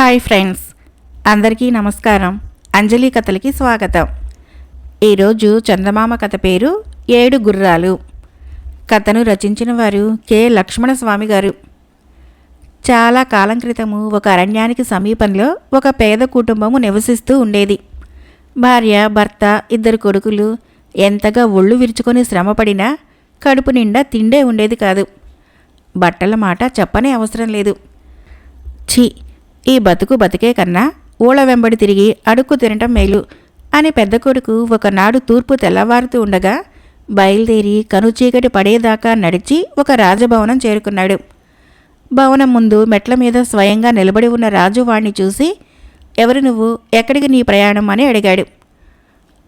Hi friends అందరికీ నమస్కారం. అంజలి కథలకి స్వాగతం. ఈరోజు చందమామ కథ పేరు ఏడు గుర్రాలు. కథను రచించిన వారు కె. లక్ష్మణ స్వామి గారు. చాలా కాలం క్రితము ఒక అరణ్యానికి సమీపంలో ఒక పేద కుటుంబము నివసిస్తూ ఉండేది. భార్య భర్త ఇద్దరు కొడుకులు ఎంతగా ఒళ్ళు విరుచుకొని శ్రమపడినా కడుపు నిండా తిండే ఉండేది కాదు. బట్టల మాట చెప్పనే అవసరం లేదు. ఛీ ఈ బతుకు బతికే కన్నా ఊళ్ళ వెంబడి తిరిగి అడుక్కు తినటం మేలు అని పెద్ద కొడుకు ఒకనాడు తూర్పు తెల్లవారుతూ ఉండగా బయలుదేరి కనుచీకటి పడేదాకా నడిచి ఒక రాజభవనం చేరుకున్నాడు. భవనం ముందు మెట్ల మీద స్వయంగా నిలబడి ఉన్న రాజు వాణ్ణి చూసి ఎవరు నువ్వు? ఎక్కడికి నీ ప్రయాణం? అని అడిగాడు.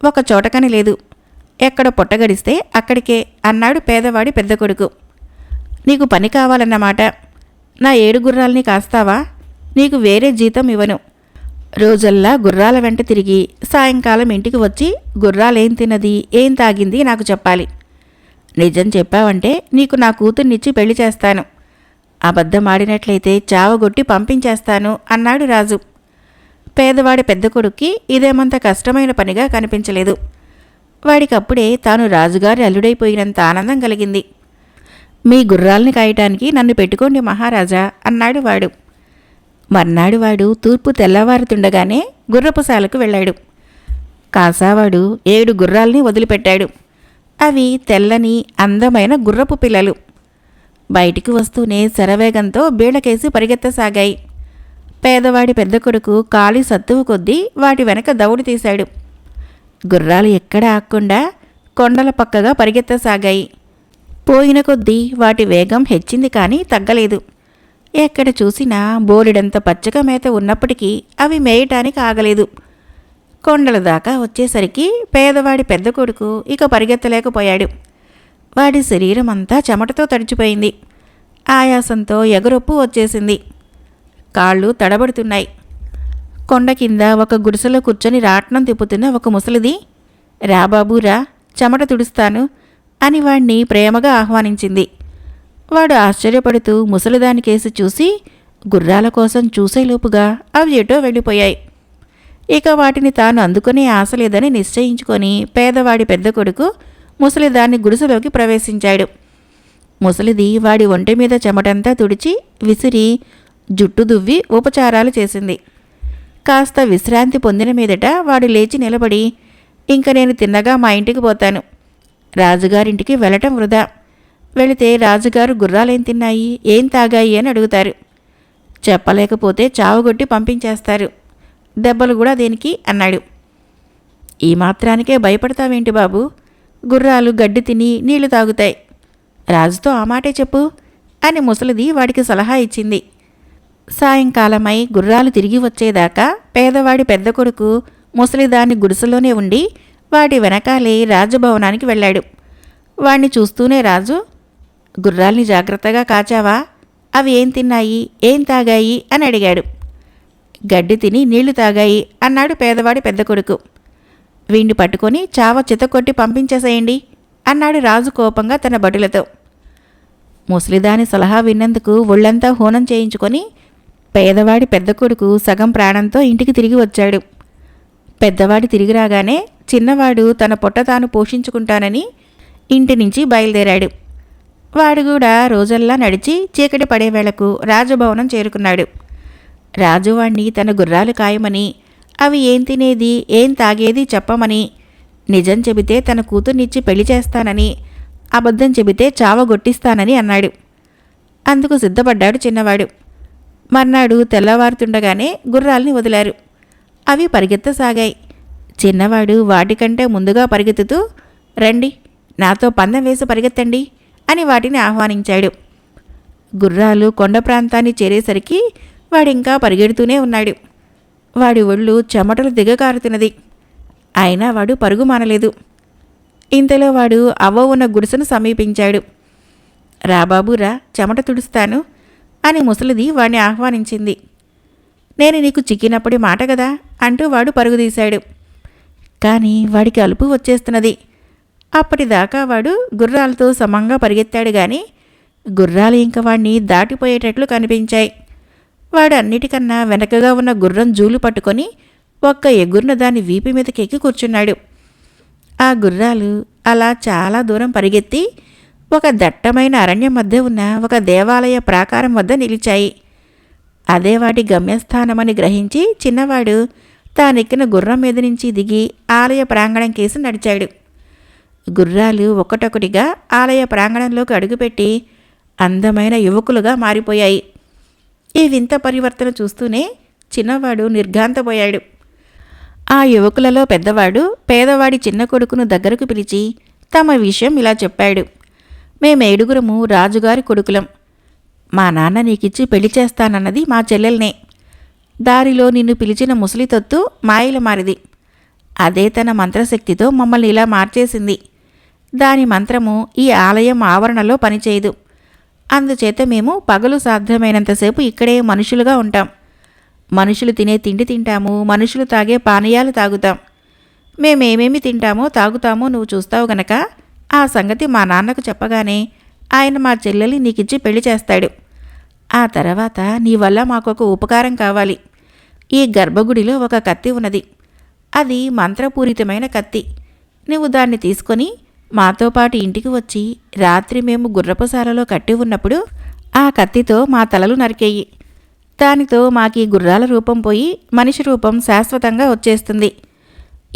ఒక చోటకని లేదు. ఎక్కడ పొట్టగడిస్తే అక్కడికే అన్నాడు పేదవాడి పెద్ద కొడుకు. నీకు పని కావాలన్నమాట. నా ఏడు గుర్రాల్ని కాస్తావా? నీకు వేరే జీతం ఇవ్వను. రోజల్లా గుర్రాల వెంట తిరిగి సాయంకాలం ఇంటికి వచ్చి గుర్రాలేం తిన్నది ఏం తాగింది నాకు చెప్పాలి. నిజం చెప్పావంటే నీకు నా కూతుర్నిచ్చి పెళ్ళి చేస్తాను. అబద్ధం ఆడినట్లయితే చావగొట్టి పంపించేస్తాను అన్నాడు రాజు. పేదవాడి పెద్ద కొడుక్కి ఇదేమంత కష్టమైన పనిగా కనిపించలేదు. వాడికప్పుడే తాను రాజుగారి అల్లుడైపోయినంత ఆనందం కలిగింది. మీ గుర్రాల్ని కాయటానికి నన్ను పెట్టుకోండి మహారాజా అన్నాడు వాడు. మర్నాడు వాడు తూర్పు తెల్లవారుతుండగానే గుర్రపుశాలకు వెళ్ళాడు. కాసావాడు ఏడు గుర్రాల్ని వదిలిపెట్టాడు. అవి తెల్లని అందమైన గుర్రపు పిల్లలు. బయటికి వస్తూనే శరవేగంతో బీళ్ళకేసి పరిగెత్తసాగాయి. పేదవాడి పెద్ద కొడుకు కాలి సత్తువు కొద్దీ వాటి వెనక దౌడు తీశాడు. గుర్రాలు ఎక్కడ ఆక్కుండా కొండల పక్కగా పరిగెత్తసాగాయి. పోయిన కొద్దీ వాటి వేగం హెచ్చింది కానీ తగ్గలేదు. ఎక్కడ చూసినా బోలెడంత పచ్చగా మేత ఉన్నప్పటికీ అవి మేయటానికి ఆగలేదు. కొండల దాకా వచ్చేసరికి పేదవాడి పెద్ద కొడుకు ఇక పరిగెత్తలేకపోయాడు. వాడి శరీరం అంతా చెమటతో తడిచిపోయింది. ఆయాసంతో ఎగరొప్పు వచ్చేసింది. కాళ్ళు తడబడుతున్నాయి. కొండ కింద ఒక గుడిసెలో కూర్చొని రాట్నం తిప్పుతున్న ఒక ముసలిది రా చెమట తుడుస్తాను అని వాణ్ణి ప్రేమగా ఆహ్వానించింది. వాడు ఆశ్చర్యపడుతూ ముసలిదానికేసి చూసి గుర్రాల కోసం చూసేలోపుగా అవి ఎటో వెళ్ళిపోయాయి. ఇక వాటిని తాను అందుకునే ఆశ లేదని నిశ్చయించుకొని పేదవాడి పెద్ద కొడుకు ముసలిదాన్ని గుడిసెలోకి ప్రవేశించాడు. ముసలిది వాడి ఒంటి మీద చెమటంతా తుడిచి విసిరి జుట్టు దువ్వి ఉపచారాలు చేసింది. కాస్త విశ్రాంతి పొందిన మీదట వాడు లేచి నిలబడి ఇంక నేను తిన్నగా మా ఇంటికి పోతాను. రాజుగారింటికి వెళ్ళటం వృధా. వెళితే రాజుగారు గుర్రాలేం తిన్నాయి? ఏం తాగాయి? అని అడుగుతారు. చెప్పలేకపోతే చావుగొట్టి పంపించేస్తారు. దెబ్బలు కూడా దేనికి? అన్నాడు. ఈ మాత్రానికే భయపడతావేంటి బాబు? గుర్రాలు గడ్డి తిని నీళ్ళు తాగుతాయి. రాజుతో ఆ మాటే చెప్పు అని ముసలిది వాడికి సలహా ఇచ్చింది. సాయంకాలమై గుర్రాలు తిరిగి వచ్చేదాకా పేదవాడి పెద్ద కొడుకు ముసలిదాన్ని గుడిసెలోనే ఉండి వాటి వెనకాలే రాజభవనానికి వెళ్ళాడు. వాణ్ణి చూస్తూనే రాజు గుర్రాల్ని జాగ్రత్తగా కాచావా? అవి ఏం తిన్నాయి? ఏం తాగాయి? అని అడిగాడు. గడ్డి తిని నీళ్ళు తాగాయి అన్నాడు పేదవాడి పెద్ద కొడుకు. వీణ్ణి పట్టుకొని చావ చితకొట్టి పంపించేసేయండి అన్నాడు రాజు కోపంగా తన భటులతో. ముసలిదాని సలహా విన్నందుకు ఒళ్ళంతా హోనం చేయించుకొని పేదవాడి పెద్ద కొడుకు సగం ప్రాణంతో ఇంటికి తిరిగి వచ్చాడు. పెద్దవాడి తిరిగి రాగానే చిన్నవాడు తన పొట్ట తాను పోషించుకుంటానని ఇంటి నుంచి బయలుదేరాడు. వాడు కూడా రోజల్లా నడిచి చీకటి పడే వేళకు రాజభవనం చేరుకున్నాడు. రాజువాణ్ణి తన గుర్రాలు కాయమని అవి ఏం తినేది ఏం తాగేది చెప్పమని నిజం చెబితే తన కూతుర్నిచ్చి పెళ్ళి చేస్తానని అబద్ధం చెబితే చావగొట్టిస్తానని అన్నాడు. అందుకు సిద్ధపడ్డాడు చిన్నవాడు. మర్నాడు తెల్లవారుతుండగానే గుర్రాల్ని వదిలారు. అవి పరిగెత్తసాగాయి. చిన్నవాడు వాటికంటే ముందుగా పరిగెత్తుతూ రండి నాతో పందెం వేసి పరిగెత్తండి. అని వాటిని ఆహ్వానించాడు. గుర్రాలు కొండ ప్రాంతాన్ని చేరేసరికి వాడింకా పరిగెడుతూనే ఉన్నాడు. వాడి ఒళ్ళు చెమటలు దిగకారుతున్నది అయినా వాడు పరుగు మానలేదు. ఇంతలో వాడు అవ్వ ఉన్న గుడిసెను సమీపించాడు. రాబాబురా చెమట తుడుస్తాను అని ముసలిది వాడిని ఆహ్వానించింది. నేను నీకు చిక్కినప్పటి మాట కదా అంటూ వాడు పరుగుదీశాడు కానీ వాడికి అలుపు వచ్చేస్తున్నది. అప్పటిదాకా వాడు గుర్రాలతో సమంగా పరిగెత్తాడు గాని గుర్రాలు ఇంక వాణ్ణి దాటిపోయేటట్లు కనిపించాయి. వాడు అన్నిటికన్నా వెనకగా ఉన్న గుర్రం జూలు పట్టుకొని ఒక్క ఎగురున దాని వీపు మీదకెక్కి కూర్చున్నాడు. ఆ గుర్రాలు అలా చాలా దూరం పరిగెత్తి ఒక దట్టమైన అరణ్యం మధ్య ఉన్న ఒక దేవాలయ ప్రాకారం వద్ద నిలిచాయి. అదే వాటి గమ్యస్థానమని గ్రహించి చిన్నవాడు తానెక్కిన గుర్రం మీద నుంచి దిగి ఆలయ ప్రాంగణం కేసి నడిచాడు. గుర్రాలు ఒకటొకటిగా ఆలయ ప్రాంగణంలోకి అడుగుపెట్టి అందమైన యువకులుగా మారిపోయాయి. ఈ వింత పరివర్తన చూస్తూనే చిన్నవాడు నిర్ఘాంతపోయాడు. ఆ యువకులలో పెద్దవాడు పేదవాడి చిన్న కొడుకును దగ్గరకు పిలిచి తమ విషయం ఇలా చెప్పాడు. మేమేడుగురము రాజుగారి కొడుకులం. మా నాన్న నీకిచ్చి పెళ్ళి చేస్తానన్నది మా చెల్లెల్నే. దారిలో నిన్ను పిలిచిన ముసలితొత్తు మాయల మారిది అదే తన మంత్రశక్తితో మమ్మల్ని ఇలా మార్చేసింది. దాని మంత్రము ఈ ఆలయం ఆవరణలో పనిచేయదు. అందుచేత మేము పగలు సాధ్యమైనంతసేపు ఇక్కడే మనుషులుగా ఉంటాం. మనుషులు తినే తిండి తింటాము మనుషులు తాగే పానీయాలు తాగుతాం. మేమేమేమి తింటామో తాగుతామో నువ్వు చూస్తావు గనక ఆ సంగతి మా నాన్నకు చెప్పగానే ఆయన మా చెల్లెల్ని నీకిచ్చి పెళ్ళి చేస్తాడు. ఆ తర్వాత నీ వల్ల మాకొక ఉపకారం కావాలి. ఈ గర్భగుడిలో ఒక కత్తి ఉన్నది. అది మంత్రపూరితమైన కత్తి. నువ్వు దాన్ని తీసుకొని మాతో పాటు ఇంటికి వచ్చి రాత్రి మేము గుర్రపుశాలలో కట్టి ఉన్నప్పుడు ఆ కత్తితో మా తలలు నరికేయి. దానితో మాకీ గుర్రాల రూపం పోయి మనిషి రూపం శాశ్వతంగా వచ్చేస్తుంది.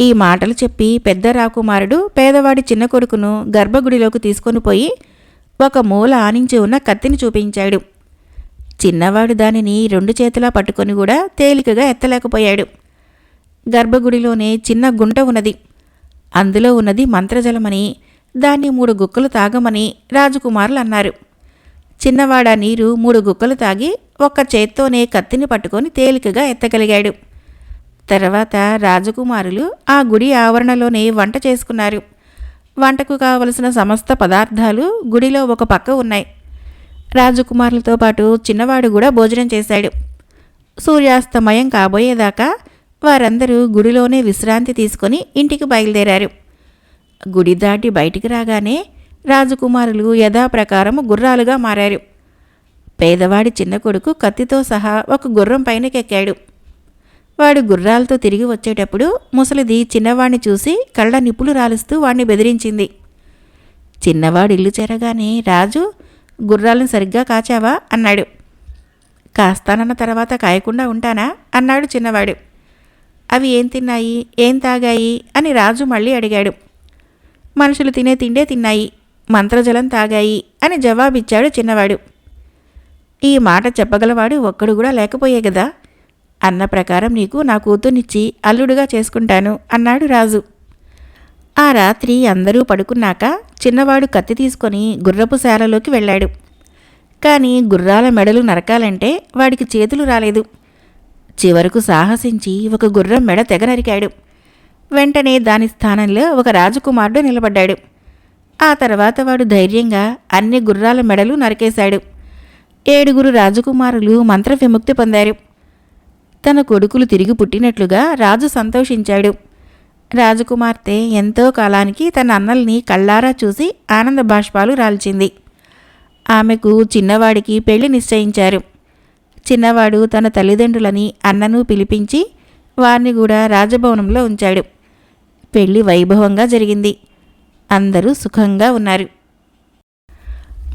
ఈ మాటలు చెప్పి పెద్ద రాకుమారుడు పేదవాడి చిన్న కొడుకును గర్భగుడిలోకి తీసుకొని పోయి ఒక మూల ఆనించి ఉన్న కత్తిని చూపించాడు. చిన్నవాడు దానిని రెండు చేతులా పట్టుకొని కూడా తేలికగా ఎత్తలేకపోయాడు. గర్భగుడిలోనే చిన్న గుంట ఉన్నది. అందులో ఉన్నది మంత్రజలమని దాన్ని మూడు గుక్కలు తాగమని రాజకుమారులు అన్నారు చిన్నవాడ నీరు మూడు గుక్కలు తాగి ఒక్క చేత్తోనే కత్తిని పట్టుకొని తేలికగా ఎత్తగలిగాడు. తర్వాత రాజకుమారులు ఆ గుడి ఆవరణలోనే వంట చేసుకున్నారు. వంటకు కావలసిన సమస్త పదార్థాలు గుడిలో ఒక పక్క ఉన్నాయి. రాజకుమారులతో పాటు చిన్నవాడు కూడా భోజనం చేశాడు. సూర్యాస్తమయం కాబోయేదాకా వారందరూ గుడిలోనే విశ్రాంతి తీసుకొని ఇంటికి బయలుదేరారు. గుడి దాటి బయటికి రాగానే రాజకుమారులు యథాప్రకారము గుర్రాలుగా మారారు. పేదవాడి చిన్న కొడుకు కత్తితో సహా ఒక గుర్రం పైనకెక్కాడు. వాడు గుర్రాలతో తిరిగి వచ్చేటప్పుడు ముసలిది చిన్నవాడిని చూసి కళ్ళ నిప్పులు రాలుస్తూ వాణ్ణి బెదిరించింది. చిన్నవాడు ఇల్లు చేరగానే రాజు గుర్రాలను సరిగ్గా కాచావా? అన్నాడు. కాస్తానన్న తర్వాత కాయకుండా ఉంటానా? అన్నాడు చిన్నవాడు. అవి ఏం తిన్నాయి? ఏం తాగాయి? అని రాజు మళ్ళీ అడిగాడు. మనుషులు తినే తిండే తిన్నాయి మంత్రజలం తాగాయి అని జవాబిచ్చాడు చిన్నవాడు. ఈ మాట చెప్పగలవాడు ఒక్కడు కూడా లేకపోయే కదా అన్న ప్రకారం నీకు నా కూతుర్నిచ్చి అల్లుడుగా చేసుకుంటాను అన్నాడు రాజు. ఆ రాత్రి అందరూ పడుకున్నాక చిన్నవాడు కత్తి తీసుకొని గుర్రపు శాలలోకి వెళ్ళాడు. కానీ గుర్రాల మెడలు నరకాలంటే వాడికి చేతులు రాలేదు. చివరకు సాహసించి ఒక గుర్రం మెడ తెగ నరికాడు. వెంటనే దాని స్థానంలో ఒక రాజకుమారుడు నిలబడ్డాడు. ఆ తర్వాత వాడు ధైర్యంగా అన్ని గుర్రాల మెడలు నరికేశాడు. ఏడుగురు రాజకుమారులు మంత్ర విముక్తి పొందారు. తన కొడుకులు తిరిగి పుట్టినట్లుగా రాజు సంతోషించాడు. రాజకుమార్తె ఎంతో కాలానికి తన అన్నల్ని కళ్ళారా చూసి ఆనంద బాష్పాలు రాల్చింది. ఆమెకు చిన్నవాడికి పెళ్ళి నిశ్చయించారు. చిన్నవాడు తన తల్లిదండ్రులని అన్నను పిలిపించి వారిని కూడా రాజభవనంలో ఉంచాడు. పెళ్ళి వైభవంగా జరిగింది. అందరూ సుఖంగా ఉన్నారు.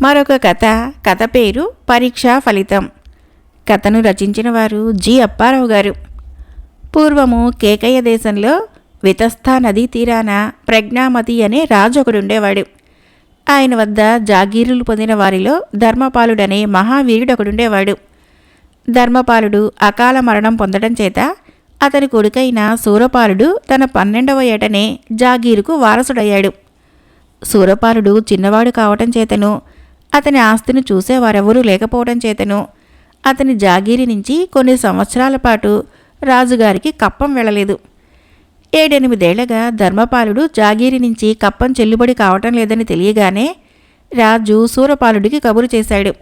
మరొక కథ కథ పేరు పరీక్షా ఫలితం. కథను రచించిన వారు జి. అప్పారావు గారు. పూర్వము కేకయ్య దేశంలో వితస్థా నదీ తీరాన ప్రజ్ఞామతి అనే రాజు ఒకడుండేవాడు. ఆయన వద్ద జాగీరులు పొందిన వారిలో ధర్మపాలుడనే మహావీరుడు ఒకడుండేవాడు ధర్మపాలుడు అకాల మరణం పొందడం చేత అతని కొడుకైన సూరపాలుడు తన పన్నెండవ ఏటనే జాగీరుకు వారసుడయ్యాడు. సూరపాలుడు చిన్నవాడు కావటం చేతను అతని ఆస్తిని చూసేవారెవరూ లేకపోవడం చేతను అతని జాగీరి నుంచి కొన్ని సంవత్సరాల పాటు రాజుగారికి కప్పం వెళ్ళలేదు. ఏడెనిమిదేళ్ళగా ధర్మపాలుడు జాగీరి నుంచి కప్పం చెల్లుబడి కావటం లేదని తెలియగానే రాజు సూరపాలుడికి కబురు చేశాడు.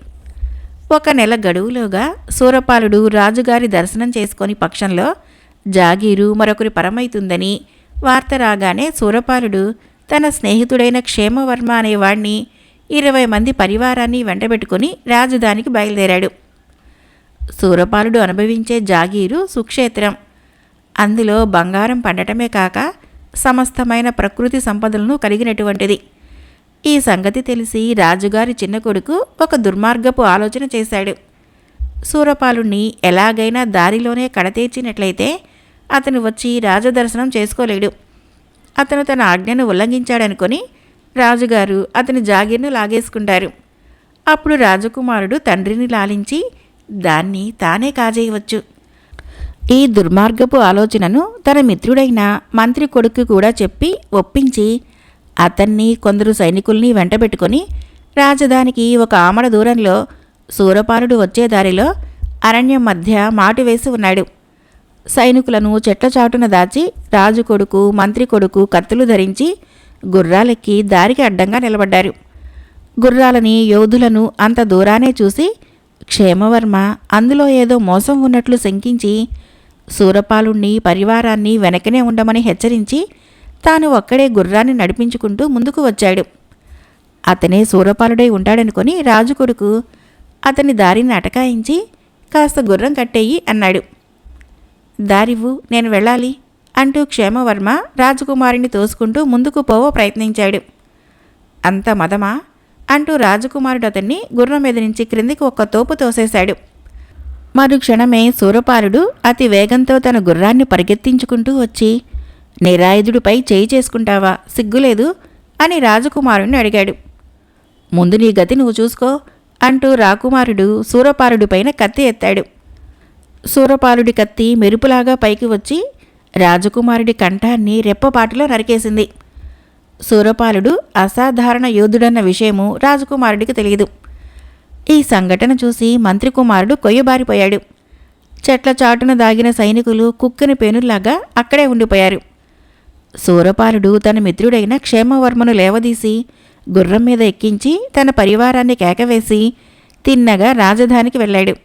ఒక నెల గడువులోగా సూరపాలుడు రాజుగారి దర్శనం చేసుకొని పక్షంలో జాగీరు మరొకరి పరమైతుందని వార్త రాగానే సూరపాలుడు తన స్నేహితుడైన క్షేమవర్మ అనేవాణ్ణి ఇరవై మంది పరివారాన్ని వెంటబెట్టుకుని రాజధానికి బయలుదేరాడు. సూరపాలుడు అనుభవించే జాగీరు సుక్షేత్రం. అందులో బంగారం పండటమే కాక సమస్తమైన ప్రకృతి సంపదలను కలిగినటువంటిది. ఈ సంగతి తెలిసి రాజుగారి చిన్న కొడుకు ఒక దుర్మార్గపు ఆలోచన చేశాడు. సూరపాలుణ్ణి ఎలాగైనా దారిలోనే కడతీర్చినట్లయితే అతను వచ్చి రాజదర్శనం చేసుకోలేడు. అతను తన ఆజ్ఞను ఉల్లంఘించాడనుకొని రాజుగారు అతని జాగీర్ను లాగేసుకుంటారు. అప్పుడు రాజకుమారుడు తండ్రిని లాలించి దాన్ని తానే కాజేయవచ్చు. ఈ దుర్మార్గపు ఆలోచనను తన మిత్రుడైన మంత్రి కొడుకు కూడా చెప్పి ఒప్పించి అతన్ని కొందరు సైనికుల్ని వెంటబెట్టుకొని రాజధానికి ఒక ఆమడ దూరంలో సూరపాలుడు వచ్చే దారిలో అరణ్యం మధ్య మాటు వేసి ఉన్నాడు. సైనికులను చెట్ల చాటున దాచి రాజు కొడుకు మంత్రి కొడుకు కత్తులు ధరించి గుర్రాలెక్కి దారికి అడ్డంగా నిలబడ్డారు. గుర్రాలని యోధులను అంత దూరానే చూసి క్షేమవర్మ అందులో ఏదో మోసం ఉన్నట్లు శంకించి సూరపాలుణ్ణి పరివారాన్ని వెనకనే ఉండమని హెచ్చరించి తాను ఒక్కడే గుర్రాన్ని నడిపించుకుంటూ ముందుకు వచ్చాడు. అతనే సూరపాలుడై ఉంటాడనుకొని రాజు కొడుకు అతని దారిని అటకాయించి కాస్త గుర్రం కట్టేయి అన్నాడు. దారివ్వు నేను వెళ్ళాలి అంటూ క్షేమవర్మ రాజకుమారిని తోసుకుంటూ ముందుకు పోవ ప్రయత్నించాడు. అంత మదమా అంటూ రాజకుమారుడు అతన్ని గుర్రం మీద నుంచి క్రిందికి ఒక్క తోపు తోసేశాడు. మరుక్షణమే సూరపాలుడు అతి వేగంతో తన గుర్రాన్ని పరిగెత్తించుకుంటూ వచ్చి నిరాయుధుడిపై చేయి చేసుకుంటావా? సిగ్గులేదు అని రాజకుమారుణ్ణి అడిగాడు. ముందు నీ గతి నువ్వు చూసుకో అంటూ రాకుమారుడు సూరపాలుడిపైన కత్తి ఎత్తాడు. సూరపాలుడి కత్తి మెరుపులాగా పైకి వచ్చి రాజకుమారుడి కంఠాన్ని రెప్పపాటులో నరికేసింది. సూరపాలుడు అసాధారణ యోధుడన్న విషయము రాజకుమారుడికి తెలియదు. ఈ సంఘటన చూసి మంత్రి కుమారుడు కొయ్యబారిపోయాడు. చెట్ల చాటున దాగిన సైనికులు కుక్కని పేనుల్లాగా అక్కడే ఉండిపోయారు. సూరపాలుడు తన మిత్రుడైన క్షేమవర్మను లేవదీసి గుర్రం మీద ఎక్కించి తన పరివారాన్ని కేకవేసి తిన్నగా రాజధానికి వెళ్ళాడు.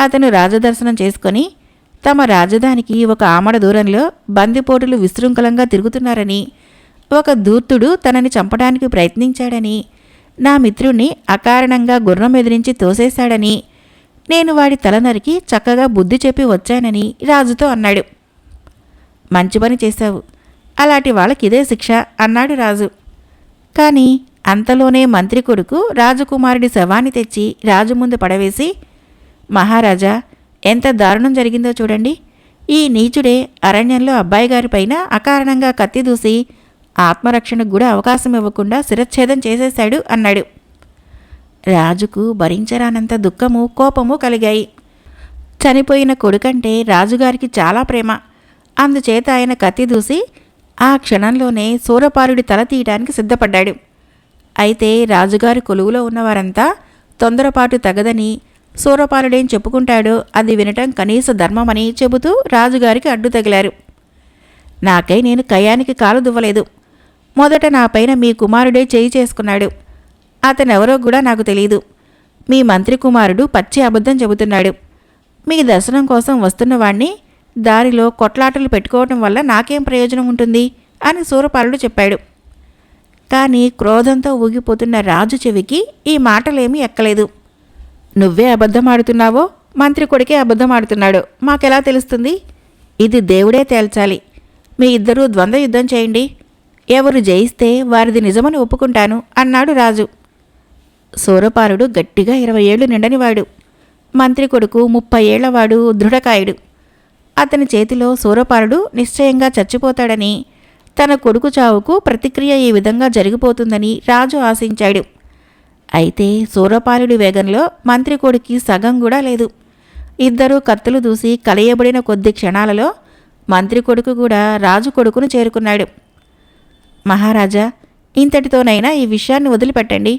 అతను రాజదర్శనం చేసుకొని తమ రాజధానికి ఒక ఆమడ దూరంలో బందిపోటులు విశృంఖలంగా తిరుగుతున్నారని ఒక దూర్తుడు తనని చంపడానికి ప్రయత్నించాడని నా మిత్రుణ్ణి అకారణంగా గుర్రం ఎదిరించి తోసేశాడని నేను వాడి తల నరికి చక్కగా బుద్ధి చెప్పి వచ్చానని రాజుతో అన్నాడు. మంచి పని చేశావు. అలాంటి వాళ్ళకి ఇదే శిక్ష అన్నాడు రాజు. కానీ అంతలోనే మంత్రి కొడుకు రాజకుమారుడి శవాన్ని తెచ్చి రాజు ముందు పడవేసి మహారాజా ఎంత దారుణం జరిగిందో చూడండి. ఈ నీచుడే అరణ్యంలో అబ్బాయి గారిపైన అకారణంగా కత్తి దూసి ఆత్మరక్షణకు కూడా అవకాశం ఇవ్వకుండా శిరచ్ఛేదం చేసేశాడు అన్నాడు. రాజుకు భరించరానంత దుఃఖము కోపము కలిగాయి. చనిపోయిన కొడుకంటే రాజుగారికి చాలా ప్రేమ. అందుచేత ఆయన కత్తి దూసి ఆ క్షణంలోనే సూరపాలుడి తల తీయడానికి సిద్ధపడ్డాడు. అయితే రాజుగారి కొలువులో ఉన్నవారంతా తొందరపాటు తగదని సూరపాలుడేం చెప్పుకుంటాడో అది వినటం కనీస ధర్మమని చెబుతూ రాజుగారికి అడ్డు తగిలారు. నాకై నేను కయానికి కాలు దువ్వలేదు. మొదట నా పైన మీ కుమారుడే చేయి చేసుకున్నాడు. అతనెవరో కూడా నాకు తెలియదు మీ మంత్రి కుమారుడు పచ్చి అబద్ధం చెబుతున్నాడు. మీ దర్శనం కోసం వస్తున్నవాణ్ణి దారిలో కొట్లాటలు పెట్టుకోవటం వల్ల నాకేం ప్రయోజనం ఉంటుంది? అని సూరపాలుడు చెప్పాడు. కానీ క్రోధంతో ఊగిపోతున్న రాజు చెవికి ఈ మాటలేమీ ఎక్కలేదు. నువ్వే అబద్ధమాడుతున్నావో? మంత్రి కొడుకే అబద్ధమాడుతున్నాడు. మాకెలా తెలుస్తుంది? ఇది దేవుడే తేల్చాలి. మీ ఇద్దరూ ద్వంద్వ యుద్ధం చేయండి. ఎవరు జయిస్తే వారిది నిజమని ఒప్పుకుంటాను అన్నాడు రాజు. సూరపాలుడు గట్టిగా ఇరవై ఏళ్ళు నిండనివాడు. మంత్రి కొడుకు ముప్పై ఏళ్ళవాడు దృఢకాయుడు. అతని చేతిలో సూరపాలుడు నిశ్చయంగా చచ్చిపోతాడని తన కొడుకు చావుకు ప్రతిక్రియ ఈ విధంగా జరిగిపోతుందని రాజు ఆశించాడు. అయితే సూరపాలుడి వేగంలో మంత్రి కొడుకి సగం కూడా లేదు. ఇద్దరూ కత్తులు దూసి కలయబడిన కొద్ది క్షణాలలో మంత్రి కొడుకు కూడా రాజు కొడుకును చేరుకున్నాడు. మహారాజా ఇంతటితోనైనా ఈ విషయాన్ని వదిలిపెట్టండి.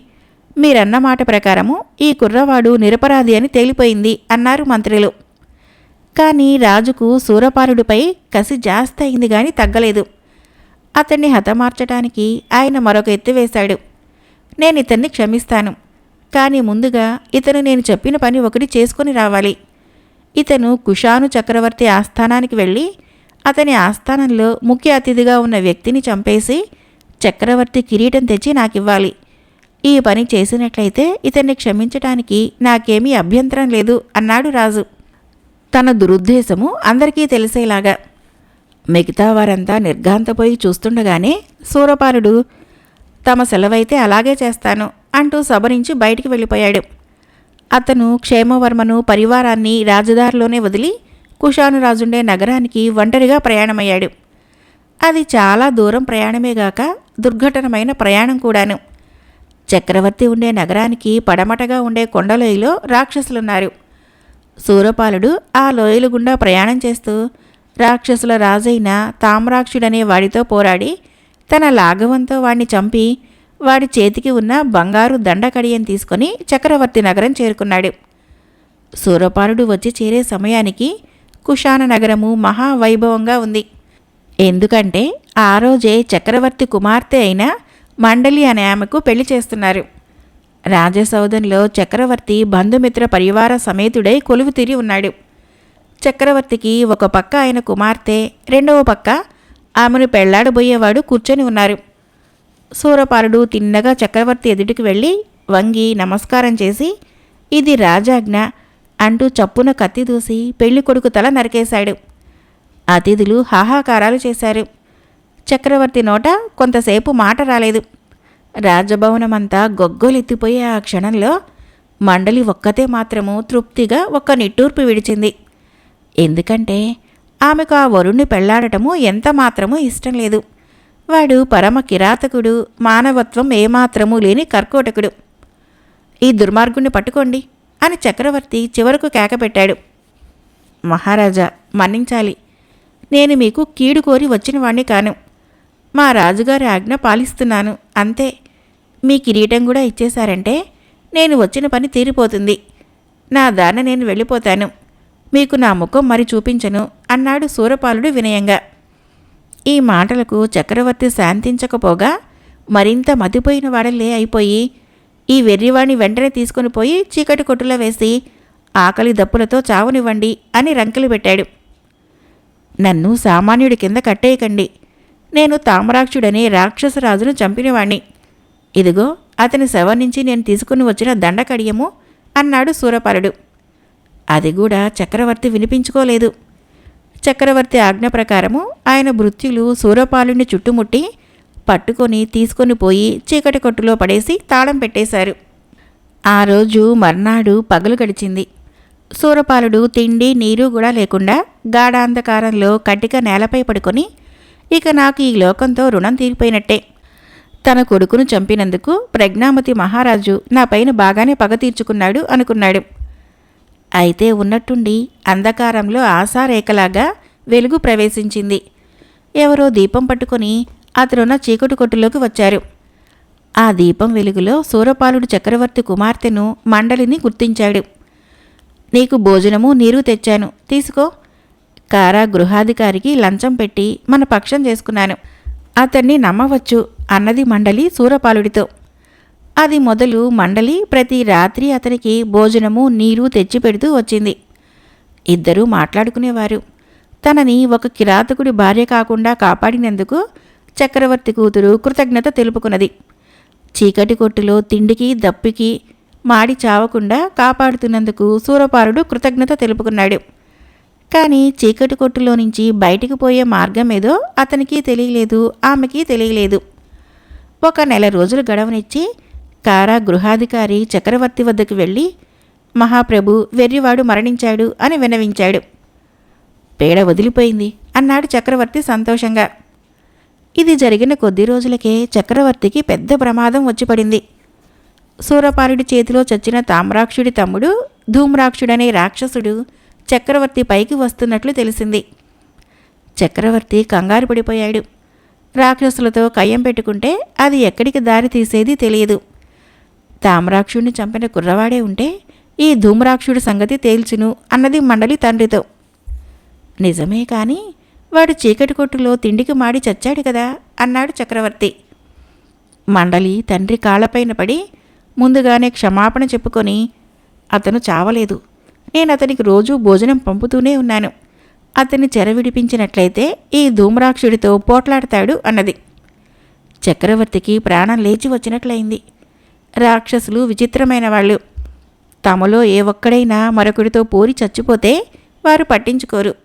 మీరన్న మాట ప్రకారము ఈ కుర్రవాడు నిరపరాధి అని తేలిపోయింది అన్నారు మంత్రులు. కానీ రాజుకు సూరపాలుడిపై కసి జాస్తి అయింది గాని తగ్గలేదు. అతన్ని హతమార్చటానికి ఆయన మరొక ఎత్తు వేశాడు. నేను ఇతన్ని క్షమిస్తాను. కానీ ముందుగా ఇతను నేను చెప్పిన పని ఒకటి చేసుకొని రావాలి. ఇతను కుషాను చక్రవర్తి ఆస్థానానికి వెళ్ళి అతని ఆస్థానంలో ముఖ్య అతిథిగా ఉన్న వ్యక్తిని చంపేసి చక్రవర్తి కిరీటం తెచ్చి నాకివ్వాలి. ఈ పని చేసినట్లయితే ఇతన్ని క్షమించటానికి నాకేమీ అభ్యంతరం లేదు అన్నాడు రాజు. తన దురుద్దేశము అందరికీ తెలిసేలాగా. మిగతా వారంతా నిర్ఘాంతపోయి చూస్తుండగానే సూరపాలుడు తమ సెలవైతే అలాగే చేస్తాను అంటూ సభ నుంచి బయటికి వెళ్ళిపోయాడు. అతను క్షేమవర్మను పరివారాన్ని రాజదారిలోనే వదిలి కుషానురాజుండే నగరానికి ఒంటరిగా ప్రయాణమయ్యాడు. అది చాలా దూరం ప్రయాణమేగాక దుర్ఘటనమైన ప్రయాణం కూడాను. చక్రవర్తి ఉండే నగరానికి పడమటగా ఉండే కొండలోయలో రాక్షసులున్నారు. సూరపాలుడు ఆ లోయలు గుండా ప్రయాణం చేస్తూ రాక్షసుల రాజైన తామ్రాక్షుడనే వాడితో పోరాడి తన లాఘవంతో వాణ్ణి చంపి వాడి చేతికి ఉన్న బంగారు దండకడియం తీసుకొని చక్రవర్తి నగరం చేరుకున్నాడు. సూరపాలుడు వచ్చి చేరే సమయానికి కుషాన నగరము మహావైభవంగా ఉంది. ఎందుకంటే ఆ రోజే చక్రవర్తి కుమార్తె అయిన మండలి అనే ఆమెకు పెళ్ళి చేస్తున్నారు. రాజసౌధంలో చక్రవర్తి బంధుమిత్ర పరివార సమేతుడై కొలువు తీరి ఉన్నాడు. చక్రవర్తికి ఒక పక్క ఆయన కుమార్తె రెండవ పక్క ఆమెను పెళ్ళాడబోయేవాడు కూర్చొని ఉన్నారు. సూరపారుడు తిన్నగా చక్రవర్తి ఎదుటికి వెళ్ళి వంగి నమస్కారం చేసి ఇది రాజాజ్ఞ అంటూ చప్పున కత్తి దూసి పెళ్ళి కొడుకు తల నరికేశాడు. అతిథులు హాహాకారాలు చేశారు. చక్రవర్తి నోట కొంతసేపు మాట రాలేదు. రాజభవనమంతా గొగ్గోలెత్తిపోయే ఆ క్షణంలో మండలి ఒక్కతే మాత్రము తృప్తిగా ఒక్క నిట్టూర్పు విడిచింది. ఎందుకంటే ఆమెకు ఆ వరుణ్ణి పెళ్ళాడటము ఎంత మాత్రమూ ఇష్టం లేదు. వాడు పరమ కిరాతకుడు మానవత్వం ఏమాత్రమూ లేని కర్కోటకుడు. ఈ దుర్మార్గుణ్ణి పట్టుకోండి అని చక్రవర్తి చివరకు కేకపెట్టాడు. మహారాజా మన్నించాలి. నేను మీకు కీడు కోరి వచ్చిన వాణ్ణి కాను. మా రాజుగారి ఆజ్ఞ పాలిస్తున్నాను అంతే. మీ కిరీటం కూడా ఇచ్చేశారంటే నేను వచ్చిన పని తీరిపోతుంది. నా దాన నేను వెళ్ళిపోతాను. మీకు నా ముఖం మరి చూపించను అన్నాడు సూరపాలుడు వినయంగా. ఈ మాటలకు చక్రవర్తి శాంతించకపోగా మరింత మతిపోయిన వాడలే అయిపోయి ఈ వెర్రివాణి వెంటనే తీసుకొని పోయి చీకటి కొట్టులో వేసి ఆకలి దప్పులతో చావునివ్వండి అని రంకెలు పెట్టాడు. నన్ను సామాన్యుడి కింద కట్టేయకండి నేను తామరాక్షుడనే రాక్షసరాజును చంపినవాణ్ణి. ఇదిగో అతని శవం నుంచి నేను తీసుకుని వచ్చిన దండకడియము అన్నాడు సూరపాలుడు. అది కూడా చక్రవర్తి వినిపించుకోలేదు. చక్రవర్తి ఆజ్ఞ ప్రకారము ఆయన భృత్యులు సూరపాలుని చుట్టుముట్టి పట్టుకొని తీసుకొని పోయి చీకటి కొట్టులో పడేసి తాళం పెట్టేశారు. ఆ రోజు మర్నాడు పగలు గడిచింది. సూరపాలుడు తిండి నీరు కూడా లేకుండా గాఢాంధకారంలో కట్టిక నేలపై పడుకొని ఇక నాకు ఈ లోకంతో రుణం తీరిపోయినట్టే. తన కొడుకును చంపినందుకు ప్రజ్ఞామతి మహారాజు నా పైన బాగానే పగ తీర్చుకున్నాడు అనుకున్నాడు. అయితే ఉన్నట్టుండి అంధకారంలో ఆశారేఖలాగా వెలుగు ప్రవేశించింది. ఎవరో దీపం పట్టుకొని అతనున్న చీకటి కొట్టులోకి వచ్చారు. ఆ దీపం వెలుగులో సూరపాలుడు చక్రవర్తి కుమార్తెను మండలిని గుర్తించాడు. నీకు భోజనము నీరు తెచ్చాను. తీసుకో. కారా గృహాధికారికి లంచం పెట్టి మన పక్షం చేసుకున్నాను. అతన్ని నమ్మవచ్చు అన్నది మండలి సూరపాలుడితో. అది మొదలు మండలి ప్రతి రాత్రి అతనికి భోజనము నీరు తెచ్చిపెడుతూ వచ్చింది. ఇద్దరూ మాట్లాడుకునేవారు. తనని ఒక కిరాతకుడి భార్య కాకుండా కాపాడినందుకు చక్రవర్తి కూతురు కృతజ్ఞత తెలుపుకున్నది. చీకటి కొట్టులో తిండికి దప్పికి మాడి చావకుండా కాపాడుతున్నందుకు సూరపాలుడు కృతజ్ఞత తెలుపుకున్నాడు. కానీ చీకటి కొట్టులో నుంచి బయటికి పోయే మార్గం ఏదో అతనికి తెలియలేదు ఆమెకి తెలియలేదు. ఒక నెల రోజులు గడవనిచ్చి కారా గృహాధికారి చక్రవర్తి వద్దకు వెళ్ళి మహాప్రభు వెర్రివాడు మరణించాడు అని వినవించాడు పేడ వదిలిపోయింది అన్నాడు చక్రవర్తి సంతోషంగా. ఇది జరిగిన కొద్ది రోజులకే చక్రవర్తికి పెద్ద ప్రమాదం వచ్చిపడింది సూరపాలుడి చేతిలో చచ్చిన తామ్రాక్షుడి తమ్ముడు ధూమ్రాక్షుడనే రాక్షసుడు చక్రవర్తి పైకి వస్తున్నట్లు తెలిసింది. చక్రవర్తి కంగారు పడిపోయాడు. రాక్షసులతో కయ్యం పెట్టుకుంటే అది ఎక్కడికి దారి తీసేది తెలియదు. తామ్రాక్షుడిని చంపిన కుర్రవాడే ఉంటే ఈ ధూమ్రాక్షుడి సంగతి తేల్చును అన్నది మండలి తండ్రితో. నిజమే కాని వాడు చీకటి కొట్టులో తిండికి మాడి చచ్చాడు కదా అన్నాడు చక్రవర్తి. మండలి తండ్రి కాళ్ళపైన పడి ముందుగానే క్షమాపణ చెప్పుకొని అతను చావలేదు. నేను అతనికి రోజూ భోజనం పంపుతూనే ఉన్నాను. అతన్ని చెర విడిపించినట్లయితే ఈ ధూమ్రాక్షుడితో పోట్లాడతాడు అన్నది. చక్రవర్తికి ప్రాణం లేచి వచ్చినట్లయింది. రాక్షసులు విచిత్రమైన వాళ్ళు. తమలో ఏ ఒక్కడైనా మరొకడితో పోరి చచ్చిపోతే వారు పట్టించుకోరు.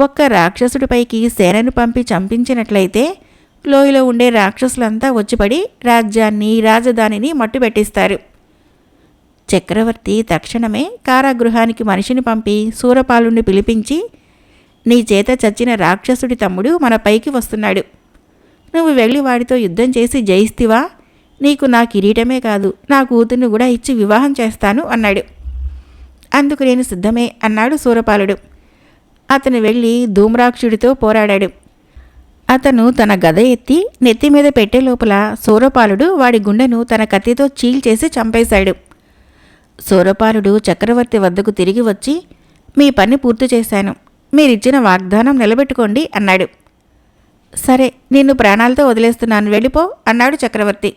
ఒక్క రాక్షసుడిపైకి సేనను పంపి చంపించినట్లయితే లోయలో ఉండే రాక్షసులంతా వచ్చిపడి రాజ్యాన్ని రాజధానిని మట్టుబెట్టిస్తారు. చక్రవర్తి తక్షణమే కారాగృహానికి మనిషిని పంపి శూరపాలుణ్ణి పిలిపించి నీ చేత చచ్చిన రాక్షసుడి తమ్ముడు మన పైకి వస్తున్నాడు. నువ్వు వెళ్ళి వాడితో యుద్ధం చేసి జయిస్తివా? నీకు నా కిరీటమే కాదు నా కూతుర్ని కూడా ఇచ్చి వివాహం చేస్తాను అన్నాడు. అందుకు నేను సిద్ధమే అన్నాడు సూరపాలుడు. అతను వెళ్ళి ధూమ్రాక్షుడితో పోరాడాడు. అతను తన గద ఎత్తి నెత్తి మీద పెట్టే లోపల సూరపాలుడు వాడి గుండెను తన కత్తితో చీల్చేసి చంపేశాడు. శూరపాలుడు చక్రవర్తి వద్దకు తిరిగి వచ్చి మీ పని పూర్తి చేశాను. మీరిచ్చిన వాగ్దానం నిలబెట్టుకోండి అన్నాడు. సరే నిన్ను ప్రాణాలతో వదిలేస్తున్నాను. వెళ్ళిపో అన్నాడు చక్రవర్తి.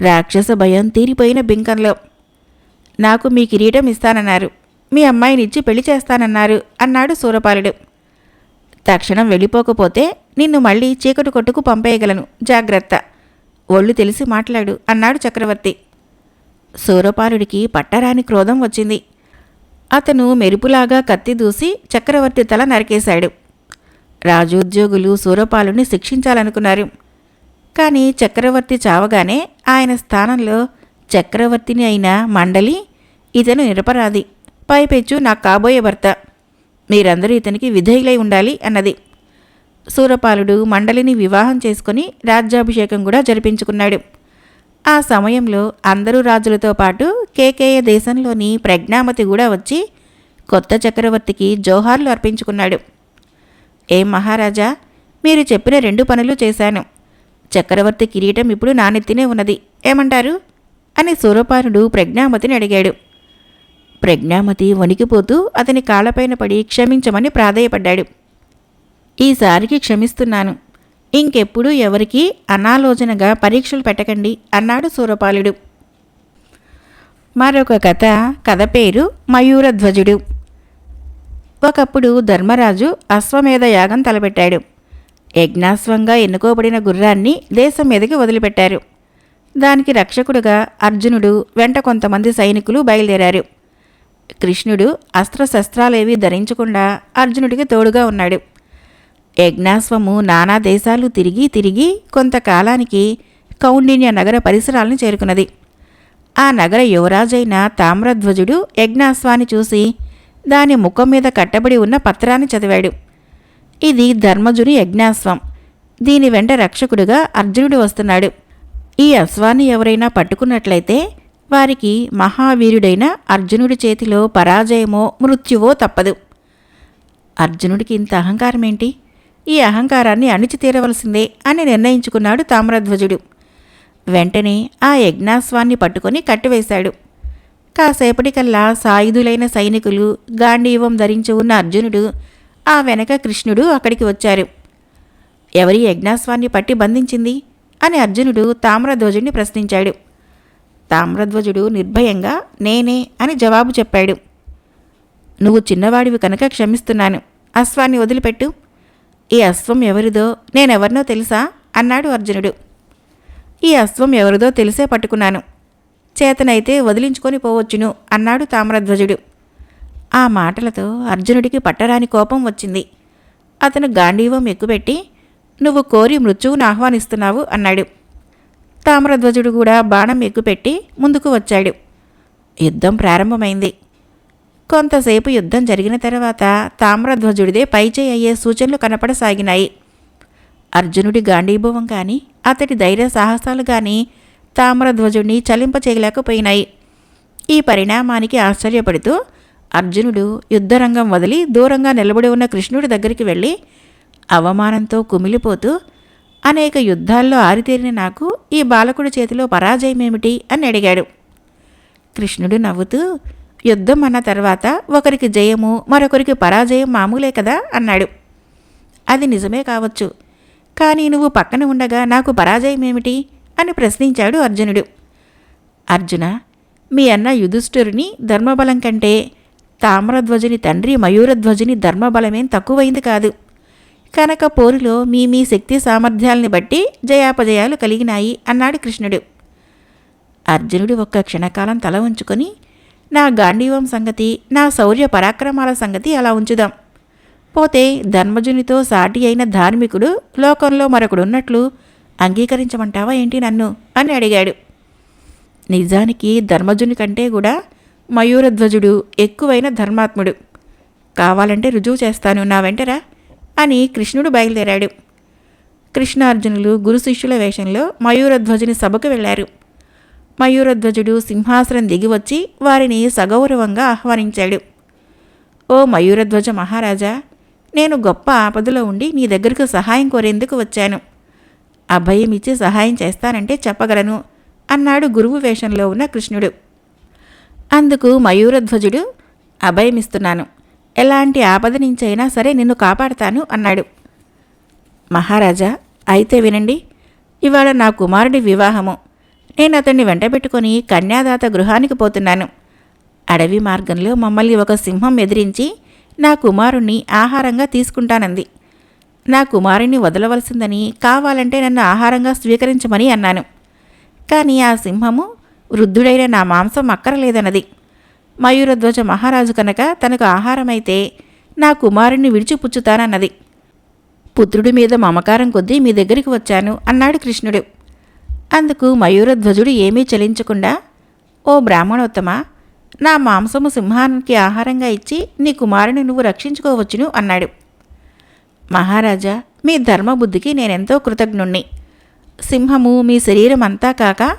రాక్షస భయం తీరిపోయిన బింకంలో. నాకు మీ కిరీటం ఇస్తానన్నారు. మీ అమ్మాయినిచ్చి పెళ్ళి చేస్తానన్నారు అన్నాడు సూరపాలుడు తక్షణం వెళ్ళిపోకపోతే నిన్ను మళ్ళీ చీకటి కొట్టుకు పంపేయగలను. జాగ్రత్త. ఒళ్ళు తెలిసి మాట్లాడు అన్నాడు చక్రవర్తి. సూరపాలుడికి పట్టరాని క్రోధం వచ్చింది. అతను మెరుపులాగా కత్తి దూసి చక్రవర్తి తల నరికేశాడు. రాజోద్యోగులు సూరపాలుని శిక్షించాలనుకున్నారు. కానీ చక్రవర్తి చావగానే ఆయన స్థానంలో చక్రవర్తిని అయిన మండలి ఇతను నిరపరాధి. పైపెచ్చు నాకు కాబోయే భర్త. మీరందరూ ఇతనికి విధేయులై ఉండాలి అన్నది. సూరపాలుడు మండలిని వివాహం చేసుకుని రాజ్యాభిషేకం కూడా జరిపించుకున్నాడు. ఆ సమయంలో అందరూ రాజులతో పాటు కేకేయ దేశంలోని ప్రజ్ఞామతి కూడా వచ్చి కొత్త చక్రవర్తికి జోహార్లు అర్పించుకున్నాడు. ఏం మహారాజా మీరు చెప్పిన రెండు పనులు చేశాను. చక్రవర్తి కిరీటం ఇప్పుడు నానెత్తినే ఉన్నది. ఏమంటారు? అని సూరపానుడు ప్రజ్ఞామతిని అడిగాడు. ప్రజ్ఞామతి వణికిపోతూ అతని కాళ్ళపైన పడి క్షమించమని ప్రాధేయపడ్డాడు. ఈసారికి క్షమిస్తున్నాను. ఇంకెప్పుడు ఎవరికి అనాలోచనగా పరీక్షలు పెట్టకండి అన్నాడు సూరపాలుడు. మరొక కథ కథ పేరు మయూరధ్వజుడు. ఒకప్పుడు ధర్మరాజు అశ్వమేధ యాగం తలపెట్టాడు. యజ్ఞాశ్వంగా ఎన్నుకోబడిన గుర్రాన్ని దేశం మీదకి వదిలిపెట్టారు. దానికి రక్షకుడుగా అర్జునుడు వెంట కొంతమంది సైనికులు బయలుదేరారు. కృష్ణుడు అస్త్రశస్త్రాలేవీ ధరించకుండా అర్జునుడికి తోడుగా ఉన్నాడు. యజ్ఞాశ్వము నానా దేశాలు తిరిగి తిరిగి కొంతకాలానికి కౌండిన్య నగర పరిసరాలను చేరుకున్నది. ఆ నగర యువరాజైన తామ్రధ్వజుడు యజ్ఞాశ్వాన్ని చూసి దాని ముఖం మీద కట్టబడి ఉన్న పత్రాన్ని చదివాడు. ఇది ధర్మజుని యజ్ఞాశ్వం. దీని వెంట రక్షకుడుగా అర్జునుడు వస్తున్నాడు. ఈ అశ్వాన్ని ఎవరైనా పట్టుకున్నట్లయితే వారికి మహావీరుడైన అర్జునుడి చేతిలో పరాజయమో మృత్యువో తప్పదు. అర్జునుడికి ఇంత అహంకారమేంటి? ఈ అహంకారాన్ని అణిచి తీరవలసిందే అని నిర్ణయించుకున్నాడు తామ్రధ్వజుడు. వెంటనే ఆ యజ్ఞాస్వాన్ని పట్టుకొని కట్టివేశాడు. కాసేపటికల్లా సాయుధులైన సైనికులు గాంధీవం ధరించి ఉన్న అర్జునుడు ఆ వెనక కృష్ణుడు అక్కడికి వచ్చారు. ఎవరి యజ్ఞాస్వాన్ని పట్టి బంధించింది? అని అర్జునుడు తామ్రధ్వజుడిని ప్రశ్నించాడు. తామ్రధ్వజుడు నిర్భయంగా నేనే అని జవాబు చెప్పాడు. నువ్వు చిన్నవాడివి కనుక క్షమిస్తున్నాను. అశ్వాన్ని వదిలిపెట్టు. ఈ అశ్వం ఎవరిదో నేనెవరినో తెలుసా? అన్నాడు అర్జునుడు. ఈ అశ్వం ఎవరిదో తెలిసే పట్టుకున్నాను. చేతనైతే వదిలించుకొని పోవచ్చును అన్నాడు తామ్రధ్వజుడు. ఆ మాటలతో అర్జునుడికి పట్టరాని కోపం వచ్చింది. అతను గాంధీవం ఎక్కుపెట్టి నువ్వు కోరి మృత్యువును ఆహ్వానిస్తున్నావు అన్నాడు. తామ్రధ్వజుడు కూడా బాణం ఎక్కుపెట్టి ముందుకు వచ్చాడు. యుద్ధం ప్రారంభమైంది. కొంతసేపు యుద్ధం జరిగిన తర్వాత తామ్రధ్వజుడిదే పైచేయి అయ్యే సూచనలు కనపడసాగినాయి. అర్జునుడి గాంధీభవం కానీ అతడి ధైర్య సాహసాలు కానీ తామ్రధ్వజుడిని చలింపచేయలేకపోయినాయి. ఈ పరిణామానికి ఆశ్చర్యపడుతూ అర్జునుడు యుద్ధరంగం వదిలి దూరంగా నిలబడి ఉన్న కృష్ణుడి దగ్గరికి వెళ్ళి అవమానంతో కుమిలిపోతూ అనేక యుద్ధాల్లో ఆరితేరిన నాకు ఈ బాలకుడి చేతిలో పరాజయమేమిటి? అని అడిగాడు. కృష్ణుడు నవ్వుతూ యుద్ధం అన్న తర్వాత ఒకరికి జయము మరొకరికి పరాజయం మామూలే కదా అన్నాడు. అది నిజమే కావచ్చు. కానీ నువ్వు పక్కన ఉండగా నాకు పరాజయం ఏమిటి? అని ప్రశ్నించాడు అర్జునుడు. అర్జున మీ అన్న యుధిష్ఠురుని ధర్మబలం కంటే తామ్రధ్వజుని తండ్రి మయూరధ్వజుని ధర్మబలమేం తక్కువైంది కాదు. కనుక పోరులో మీ మీ శక్తి సామర్థ్యాల్ని బట్టి జయాపజయాలు కలిగినాయి అన్నాడు కృష్ణుడు. అర్జునుడు ఒక్క క్షణకాలం తల ఉంచుకొని నా గాంధీవం సంగతి నా శౌర్య పరాక్రమాల సంగతి అలా ఉంచుదాం. పోతే ధర్మజునితో సాటి అయిన ధార్మికుడు లోకంలో మరొకడున్నట్లు అంగీకరించమంటావా ఏంటి నన్ను? అని అడిగాడు. నిజానికి ధర్మజుని కంటే కూడా మయూరధ్వజుడు ఎక్కువైన ధర్మాత్ముడు. కావాలంటే రుజువు చేస్తాను నా వెంటరా? అని కృష్ణుడు బయలుదేరాడు. కృష్ణార్జునులు గురు శిష్యుల వేషంలో మయూరధ్వజుని సభకు వెళ్ళారు మయూరధ్వజుడు సింహాసనం దిగివచ్చి వారిని సగౌరవంగా ఆహ్వానించాడు. ఓ మయూరధ్వజ మహారాజా నేను గొప్ప ఆపదలో ఉండి నీ దగ్గరకు సహాయం కోరేందుకు వచ్చాను. అభయం ఇచ్చి సహాయం చేస్తానంటే చెప్పగలను అన్నాడు గురువు వేషంలో ఉన్న కృష్ణుడు. అందుకు మయూరధ్వజుడు అభయమిస్తున్నాను. ఎలాంటి ఆపద నుంచైనా సరే నిన్ను కాపాడతాను అన్నాడు. మహారాజా అయితే వినండి. ఇవాళ నా కుమారుడి వివాహము. నేను అతన్ని వెంటబెట్టుకొని కన్యాదాత గృహానికి పోతున్నాను. అడవి మార్గంలో మమ్మల్ని ఒక సింహం ఎదిరించి నా కుమారుణ్ణి ఆహారంగా తీసుకుంటానంది. నా కుమారుణ్ణి వదలవలసిందని కావాలంటే నన్ను ఆహారంగా స్వీకరించమని అన్నాను. కానీ ఆ సింహము వృద్ధుడైన నా మాంసం అక్కరలేదన్నది. మయూరధ్వజ మహారాజు కనుక తనకు ఆహారమైతే నా కుమారుణ్ణి విడిచిపుచ్చుతానన్నది. పుత్రుడి మీద మమకారం కొద్దీ మీ దగ్గరికి వచ్చాను అన్నాడు కృష్ణుడు. అందుకు మయూరధ్వజుడు ఏమీ చలించకుండా ఓ బ్రాహ్మణోత్తమ నా మాంసము సింహానికి ఆహారంగా ఇచ్చి నీ కుమారుని నువ్వు రక్షించుకోవచ్చును అన్నాడు. మహారాజా మీ ధర్మబుద్ధికి నేనెంతో కృతజ్ఞుణ్ణి. సింహము మీ శరీరం అంతా కాక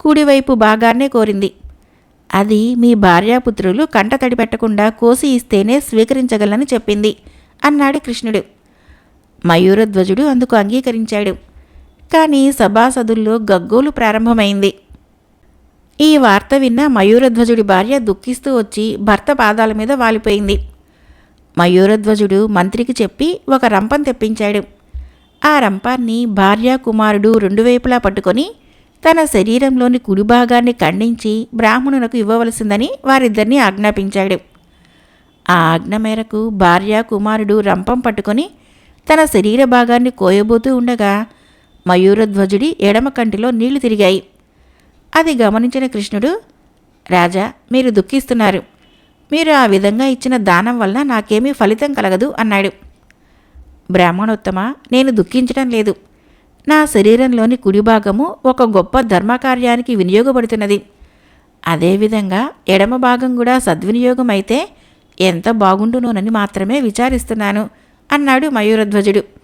కుడివైపు భాగాన్నే కోరింది. అది మీ భార్యాపుత్రులు కంట తడిపెట్టకుండా కోసి ఇస్తేనే స్వీకరించగలని చెప్పింది అన్నాడు కృష్ణుడు. మయూరధ్వజుడు అందుకు అంగీకరించాడు. కానీ సభాసదుల్లో గగ్గోలు ప్రారంభమైంది. ఈ వార్త విన్న మయూరధ్వజుడి భార్య దుఃఖిస్తూ వచ్చి భర్త పాదాల మీద వాలిపోయింది. మయూరధ్వజుడు మంత్రికి చెప్పి ఒక రంపం తెప్పించాడు. ఆ రంపాన్ని భార్య కుమారుడు రెండు వైపులా పట్టుకొని తన శరీరంలోని కుడి భాగాన్ని ఖండించి బ్రాహ్మణులకు ఇవ్వవలసిందని వారిద్దరినీ ఆజ్ఞాపించాడు. ఆ ఆజ్ఞ మేరకు భార్య కుమారుడు రంపం పట్టుకొని తన శరీర భాగాన్ని కోయబోతూ ఉండగా మయూరధ్వజుడి ఎడమ కంటిలో నీళ్ళు తిరిగాయి. అది గమనించిన కృష్ణుడు రాజా మీరు దుఃఖిస్తున్నారు. మీరు ఆ విధంగా ఇచ్చిన దానం వలన నాకేమీ ఫలితం కలగదు అన్నాడు. బ్రాహ్మణోత్తమ నేను దుఃఖించడం లేదు. నా శరీరంలోని కుడి భాగము ఒక గొప్ప ధర్మకార్యానికి వినియోగపడుతున్నది. అదేవిధంగా ఎడమ భాగం కూడా సద్వినియోగం అయితే ఎంత బాగుండునోనని మాత్రమే విచారిస్తున్నాను అన్నాడు మయూరధ్వజుడు.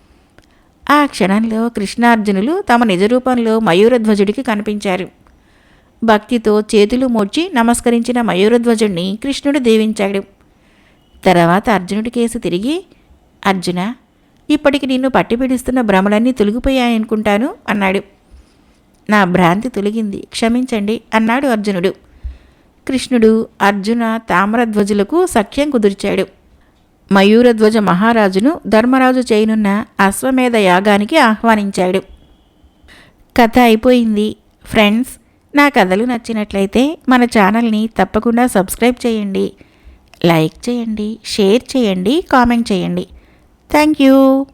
ఆ క్షణంలో కృష్ణార్జునులు తమ నిజరూపంలో మయూరధ్వజుడికి కనిపించారు. భక్తితో చేతులు మోడ్చి నమస్కరించిన మయూరధ్వజుణ్ణి కృష్ణుడు దీవించాడు. తర్వాత అర్జునుడి కేసు తిరిగి అర్జున ఇప్పటికి నిన్ను పట్టిపిడిస్తున్న భ్రమలన్నీ తొలగిపోయాయనుకుంటాను అన్నాడు. నా భ్రాంతి తొలగింది క్షమించండి అన్నాడు అర్జునుడు. కృష్ణుడు అర్జున తామరధ్వజులకు సఖ్యం కుదిర్చాడు. మయూరధ్వజ మహారాజును ధర్మరాజు చేయనున్న అశ్వమేధ యాగానికి ఆహ్వానించాడు. కథ అయిపోయింది. ఫ్రెండ్స్ నా కథలు నచ్చినట్లయితే మన ఛానల్ని తప్పకుండా సబ్స్క్రైబ్ చేయండి. లైక్ చేయండి షేర్ చేయండి కామెంట్ చేయండి. Thank you.